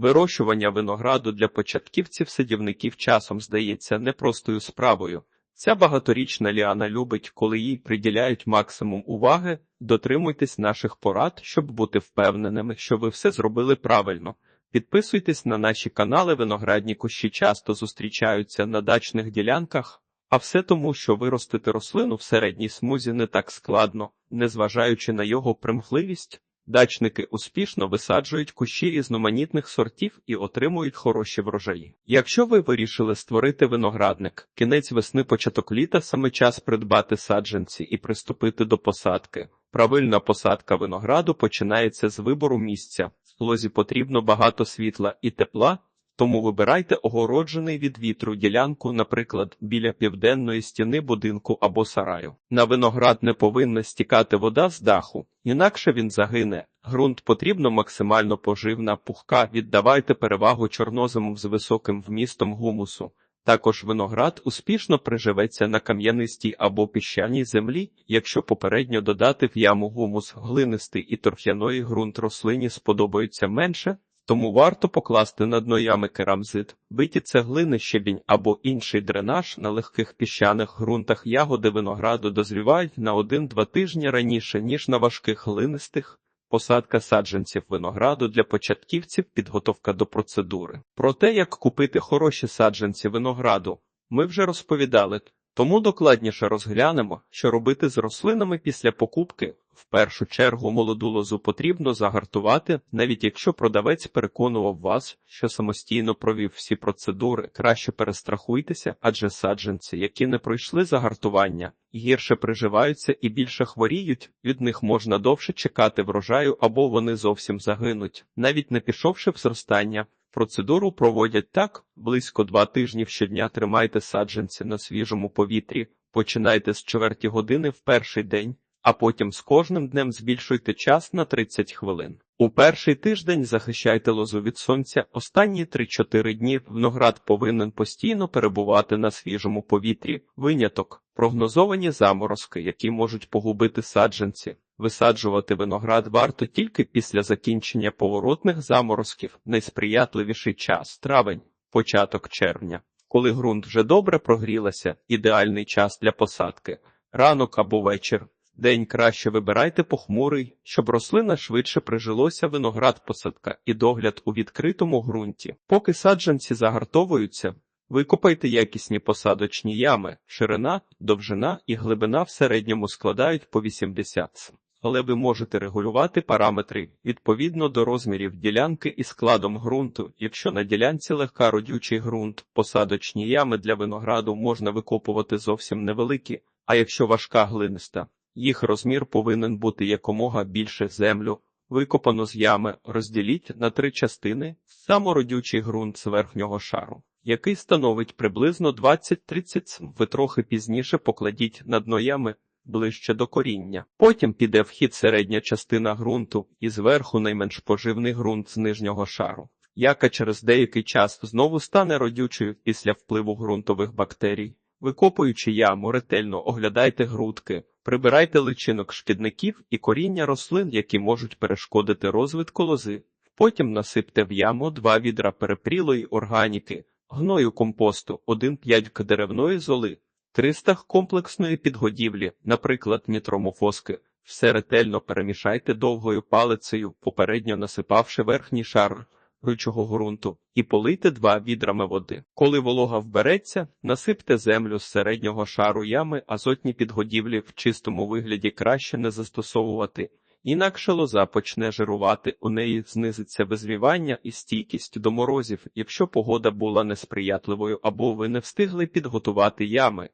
Вирощування винограду для початківців-садівників часом здається непростою справою. Ця багаторічна ліана любить, коли їй приділяють максимум уваги. Дотримуйтесь наших порад, щоб бути впевненими, що ви все зробили правильно. Підписуйтесь на наші канали. Виноградні кущі часто зустрічаються на дачних ділянках, а все тому, що виростити рослину в середній смузі не так складно, незважаючи на його примхливість. Дачники успішно висаджують кущі різноманітних сортів і отримують хороші врожаї. Якщо ви вирішили створити виноградник, кінець весни початок літа саме час придбати саджанці і приступити до посадки. Правильна посадка винограду починається з вибору місця. В лозі потрібно багато світла і тепла, тому вибирайте огороджений від вітру ділянку, наприклад, біля південної стіни будинку або сараю. На виноград не повинна стікати вода з даху, інакше він загине. Ґрунт потрібно максимально поживна, пухка. Віддавайте перевагу чорноземам з високим вмістом гумусу. Також виноград успішно приживеться на кам'янистій або піщаній землі, якщо попередньо додати в яму гумус глинистий і торф'яної ґрунт рослині сподобаються менше, тому варто покласти на дно ями керамзит, биті цеглини, щебінь або інший дренаж на легких піщаних ґрунтах ягоди винограду дозрівають на 1-2 тижні раніше, ніж на важких глинистих. Посадка саджанців винограду для початківців, підготовка до процедури. Про те, як купити хороші саджанці винограду, ми вже розповідали, тому докладніше розглянемо, що робити з рослинами після покупки. В першу чергу молоду лозу потрібно загартувати, навіть якщо продавець переконував вас, що самостійно провів всі процедури, краще перестрахуйтеся, адже саджанці, які не пройшли загартування, гірше приживаються і більше хворіють, від них можна довше чекати врожаю або вони зовсім загинуть, навіть не пішовши в зростання. Процедуру проводять так, близько два тижні щодня тримайте саджанці на свіжому повітрі, починайте з чверті години в перший день, а потім з кожним днем збільшуйте час на 30 хвилин. У перший тиждень захищайте лозу від сонця, останні 3-4 дні виноград повинен постійно перебувати на свіжому повітрі, виняток, прогнозовані заморозки, які можуть погубити саджанці. Висаджувати виноград варто тільки після закінчення поворотних заморозків, найсприятливіший час травень, початок червня. Коли ґрунт вже добре прогрілася, ідеальний час для посадки, ранок або вечір. День краще вибирайте похмурий, щоб рослина швидше прижилося виноград посадка і догляд у відкритому ґрунті. Поки саджанці загартовуються, викопайте якісні посадочні ями, ширина, довжина і глибина в середньому складають по 80 см. Але ви можете регулювати параметри відповідно до розмірів ділянки і складом ґрунту. Якщо на ділянці легка родючий ґрунт, посадочні ями для винограду можна викопувати зовсім невеликі, а якщо важка глиниста, їх розмір повинен бути якомога більше землю. Викопано з ями, розділіть на три частини самородючий ґрунт з верхнього шару, який становить приблизно 20-30 см. Ви трохи пізніше покладіть на дно ями ближче до коріння. Потім піде в хід середня частина ґрунту і зверху найменш поживний ґрунт з нижнього шару, яка через деякий час знову стане родючою після впливу ґрунтових бактерій. Викопуючи яму, ретельно оглядайте грудки, прибирайте личинок шкідників і коріння рослин, які можуть перешкодити розвитку лози. Потім насипте в яму два відра перепрілої органіки, гною компосту, 1,5 деревної золи, 300 комплексної підгодівлі, наприклад, нітромофоски. Все ретельно перемішайте довгою палицею, попередньо насипавши верхній шар ручого ґрунту, і полийте два відрами води. Коли волога вбереться, насипте землю з середнього шару ями, азотні підгодівлі в чистому вигляді краще не застосовувати. Інакше лоза почне жирувати, у неї знизиться визрівання і стійкість до морозів, якщо погода була несприятливою або ви не встигли підготувати ями.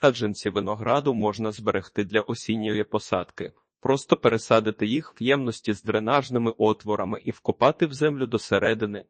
Саджанці винограду можна зберегти для осінньої посадки, просто пересадити їх в ємності з дренажними отворами і вкопати в землю досередини.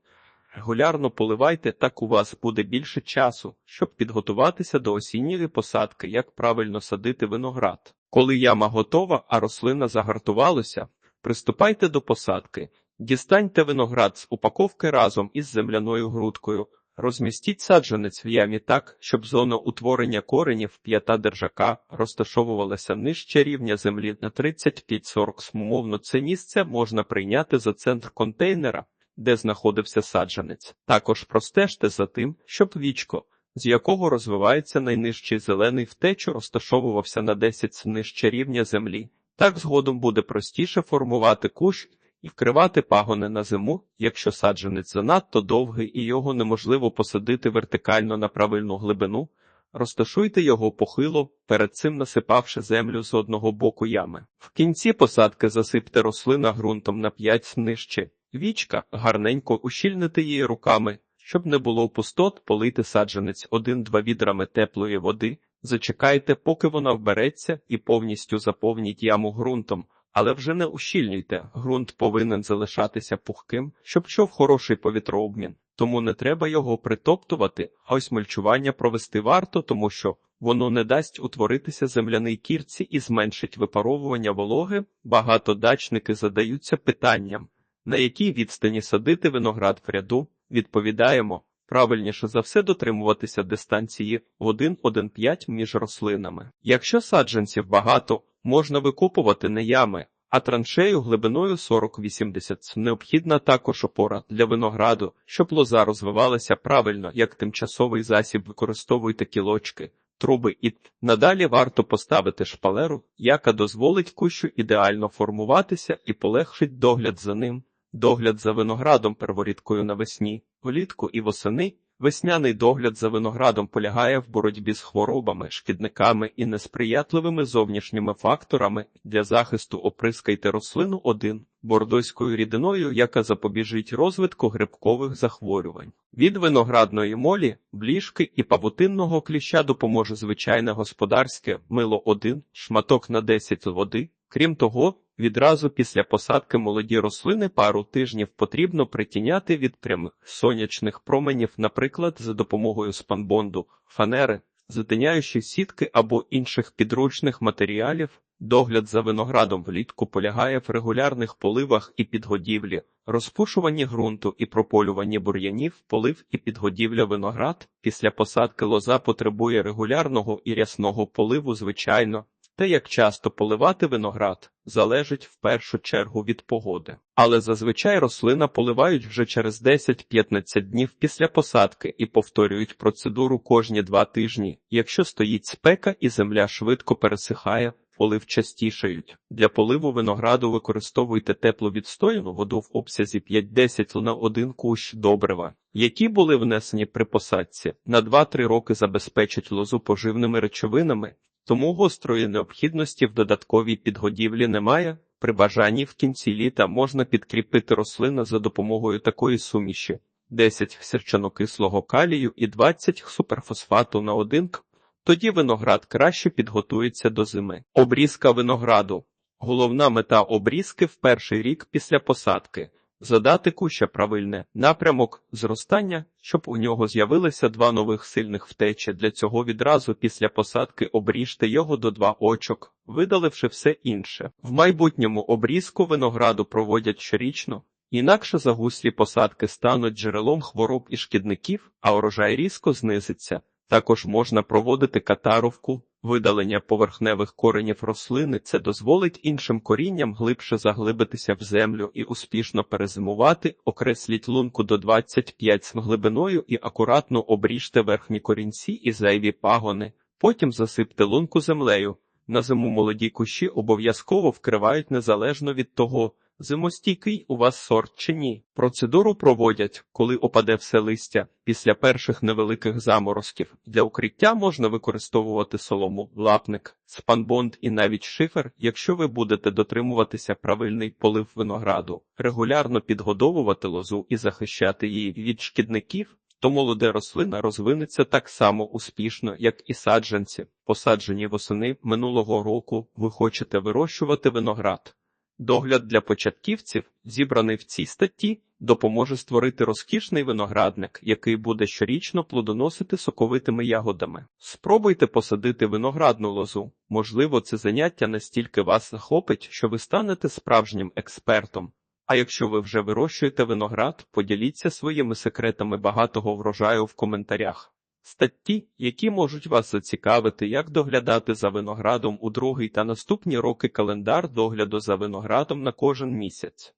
Регулярно поливайте, так у вас буде більше часу, щоб підготуватися до осінньої посадки, як правильно садити виноград. Коли яма готова, а рослина загартувалася, приступайте до посадки, дістаньте виноград з упаковки разом із земляною грудкою. Розмістіть саджанець в ямі так, щоб зона утворення коренів п'ята держака розташовувалася нижче рівня землі на 35-40 см. Це місце можна прийняти за центр контейнера, де знаходився саджанець. Також простежте за тим, щоб вічко, з якого розвивається найнижчий зелений втечу, розташовувався на 10 нижче рівня землі. Так згодом буде простіше формувати кущ і вкривати пагони на зиму, якщо саджанець занадто довгий і його неможливо посадити вертикально на правильну глибину. Розташуйте його похило, перед цим насипавши землю з одного боку ями. В кінці посадки засипте рослина ґрунтом на 5 нижче. Вічка гарненько ущільнити її руками, щоб не було пустот, полийте саджанець 1-2 відрами теплої води, зачекайте, поки вона вбереться, і повністю заповніть яму ґрунтом. Але вже не ущільнюйте, ґрунт повинен залишатися пухким, щоб чов хороший повітрообмін, тому не треба його притоптувати, а ось мульчування провести варто, тому що воно не дасть утворитися земляній кірці і зменшить випаровування вологи. Багато дачники задаються питанням, на якій відстані садити виноград в ряду, відповідаємо. Правильніше за все дотримуватися дистанції 1-1,5 між рослинами. Якщо саджанців багато, можна викопувати не ями, а траншею глибиною 40-80. Необхідна також опора для винограду, щоб лоза розвивалася правильно, як тимчасовий засіб використовуйте кілочки, труби і надалі варто поставити шпалеру, яка дозволить кущу ідеально формуватися і полегшить догляд за ним. Догляд за виноградом перворідкою навесні, влітку і восени. Весняний догляд за виноградом полягає в боротьбі з хворобами, шкідниками і несприятливими зовнішніми факторами. Для захисту оприскайте рослину 1 бордоською рідиною, яка запобіжить розвитку грибкових захворювань. Від виноградної молі, бліжки і павутинного кліща допоможе звичайне господарське мило 1 шматок на 10 води. Крім того, Відразу після посадки молоді рослини пару тижнів потрібно притіняти від прямих сонячних променів, наприклад, за допомогою спанбонду, фанери, затиняючі сітки або інших підручних матеріалів. Догляд за виноградом влітку полягає в регулярних поливах і підгодівлі, розпушуванні ґрунту і прополюванні бур'янів, полив і підгодівля виноград. Після посадки лоза потребує регулярного і рясного поливу, звичайно. Те, як часто поливати виноград, залежить в першу чергу від погоди. Але зазвичай рослина поливають вже через 10-15 днів після посадки і повторюють процедуру кожні два тижні. Якщо стоїть спека і земля швидко пересихає, полив частішають. Для поливу винограду використовуйте тепловідстояну воду в обсязі 5-10 на один кущ добрива, які були внесені при посадці, на 2-3 роки забезпечать лозу поживними речовинами. Тому гострої необхідності в додатковій підгодівлі немає. При бажанні в кінці літа можна підкріпити рослину за допомогою такої суміші: 10 сірчанокислого калію і 20 суперфосфату на 1 к. Тоді виноград краще підготується до зими. Обрізка винограду. Головна мета обрізки в перший рік після посадки. Задати куща правильне напрямок зростання, щоб у нього з'явилися два нових сильних втечі. Для цього відразу після посадки обріжте його до два очок, видаливши все інше. В майбутньому обрізку винограду проводять щорічно, інакше загуслі посадки стануть джерелом хвороб і шкідників, а урожай різко знизиться. Також можна проводити катаровку, видалення поверхневих коренів рослини. Це дозволить іншим корінням глибше заглибитися в землю і успішно перезимувати, окресліть лунку до 25 см глибиною і акуратно обріжте верхні корінці і зайві пагони, потім засипте лунку землею. На зиму молоді кущі обов'язково вкривають незалежно від того, Зимостійкий у вас сорт чи ні? Процедуру проводять, коли опаде все листя. Після перших невеликих заморозків для укриття можна використовувати солому, лапник, спанбонд і навіть шифер, якщо ви будете дотримуватися правильний полив винограду, регулярно підгодовувати лозу і захищати її від шкідників. То молоде рослина розвинеться так само успішно, як і саджанці, посаджені восени минулого року. Ви хочете вирощувати виноград. Догляд для початківців, зібраний в цій статті, допоможе створити розкішний виноградник, який буде щорічно плодоносити соковитими ягодами. Спробуйте посадити виноградну лозу. Можливо, це заняття настільки вас захопить, що ви станете справжнім експертом. А якщо ви вже вирощуєте виноград, поділіться своїми секретами багатого врожаю в коментарях. Статті, які можуть вас зацікавити, як доглядати за виноградом у другий та наступні роки календар догляду за виноградом на кожен місяць.